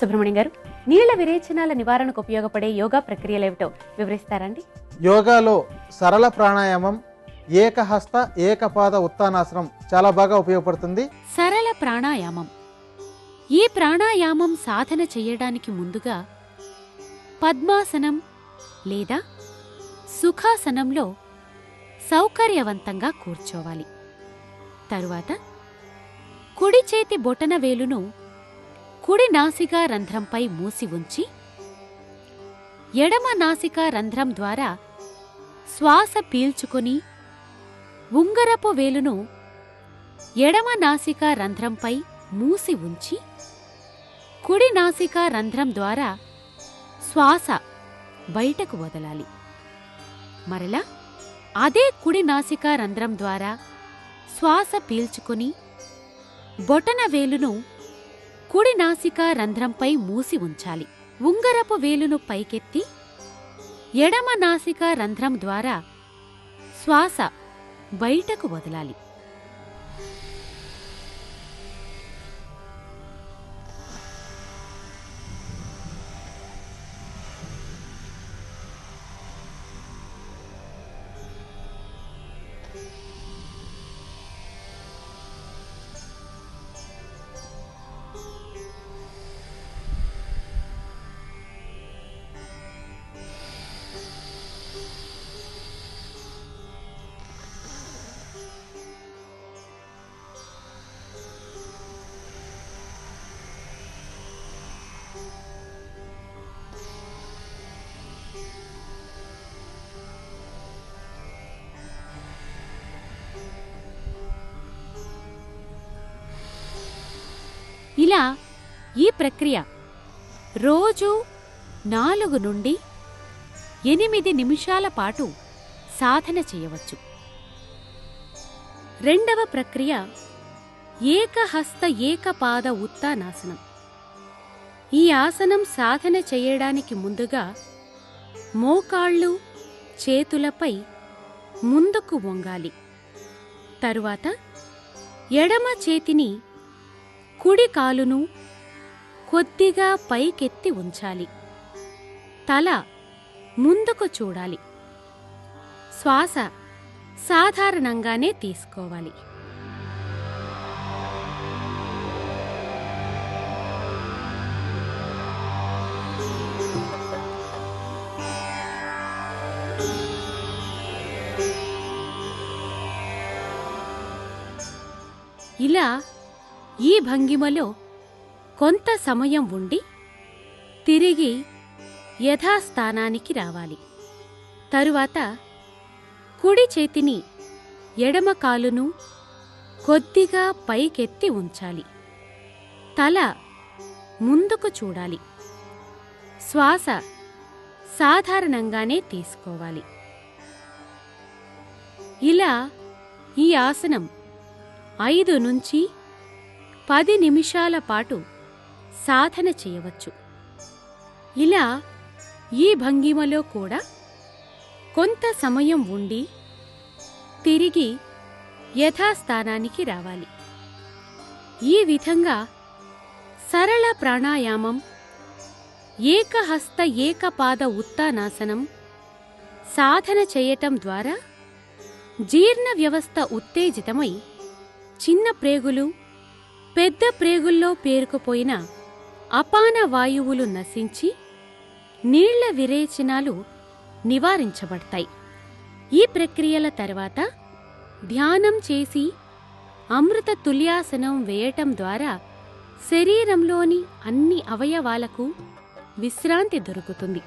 సుబ్రహ్మణ్యం గారు నీళ్ళ విరేచనాల నివారణకు ఉపయోగపడే యోగా ప్రక్రియలేమిటో వివరిస్తారండి. యోగాలో సరళ ప్రాణాయామం ఏకహస్త ఏకపాద ఉత్తానాసనం చాలా బాగా ఉపయోగపడుతుంది. సరళ ప్రాణాయామం. ఈ ప్రాణాయామం సాధన చేయడానికి ముందుగా పద్మాసనం లేదా సుఖాసనంలో సౌకర్యవంతంగా కూర్చోవాలి. తరువాత కుడి చేతి బొటన వేలును కుడి నాసికా రంధ్రంపై మూసి ఉంచి ఎడమ నాసికా రంధ్రం ద్వారా శ్వాస పీల్చుకొని ఉంగరపు వేలును ఎడమ నాసికా రంధ్రంపై మూసి ఉంచి కుడి నాసికా రంధ్రం ద్వారా శ్వాస బయటకు వదలాలి. మరలా అదే కుడి నాసికా రంధ్రం ద్వారా శ్వాస పీల్చుకొని బొటన వేలును కుడి నాసికా రంధ్రంపై మూసి ఉంచాలి. ఉంగరపు వేలును పైకెత్తి ఎడమ నాసికా రంధ్రం ద్వారా శ్వాస బయటకు వదలాలి. ఇలా ఈ ప్రక్రియ రోజు నాలుగు నుండి ఎనిమిది నిమిషాల పాటు సాధన చేయవచ్చు. రెండవ ప్రక్రియ ఏకహస్త ఏకపాద ఉత్తానాసనం. ఈ ఆసనం సాధన చేయడానికి ముందుగా మోకాళ్ళు చేతులపై ముందుకు వంగాలి. తరువాత ఎడమ చేతిని కుడి కాలును కొద్దిగా పైకెత్తి ఉంచాలి. తల ముందుకు చూడాలి. శ్వాస సాధారణంగానే తీసుకోవాలి. ఇలా ఈ భంగిమలో కొంత సమయం ఉండి తిరిగి యథాస్థానానికి రావాలి. తరువాత కుడి చేతిని ఎడమ కాలును కొద్దిగా పైకెత్తి ఉంచాలి. తల ముందుకు చూడాలి. శ్వాస సాధారణంగానే తీసుకోవాలి. ఇలా ఈ ఆసనం ఐదు నుంచి పది నిమిషాల పాటు సాధన చేయవచ్చు. ఇలా ఈ భంగిమలో కూడా కొంత సమయం ఉండి తిరిగి యథాస్థానానికి రావాలి. ఈ విధంగా సరళ ప్రాణాయామం ఏకహస్త ఏకపాద ఉత్తానాసనం సాధన చేయటం ద్వారా జీర్ణ వ్యవస్థ ఉత్తేజితమై చిన్న ప్రేగులు పెద్ద ప్రేగుల్లో పేరుకుపోయిన అపాన వాయువులు నశించి నీళ్ళ విరేచనాలు నివారించబడతాయి. ఈ ప్రక్రియల తర్వాత ధ్యానం చేసి అమృత తుల్యాసనం వేయటం ద్వారా శరీరంలోని అన్ని అవయవాలకు విశ్రాంతి దొరుకుతుంది.